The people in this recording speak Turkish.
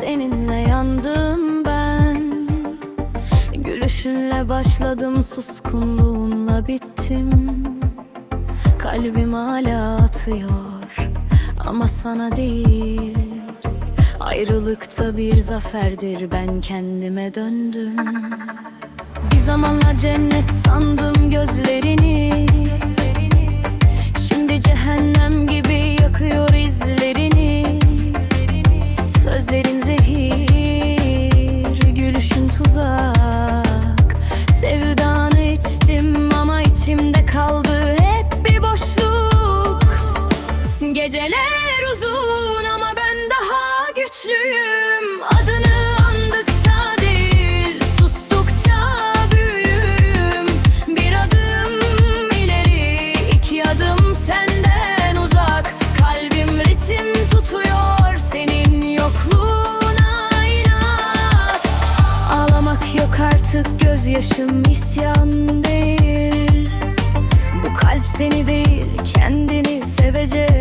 seninle yandım ben. Gülüşünle başladım suskunluğunla bittim. Kalbim hala atıyor ama sana değil. Ayrılıkta bir zaferdir ben kendime döndüm. Bir zamanlar cennet sandım gözlerini. Sözlerin zehir, gülüşün tuzak. Sevdanı içtim ama içimde kaldı hep bir boşluk. Geceler artık gözyaşım isyan değil. Bu kalp seni değil kendini sevecek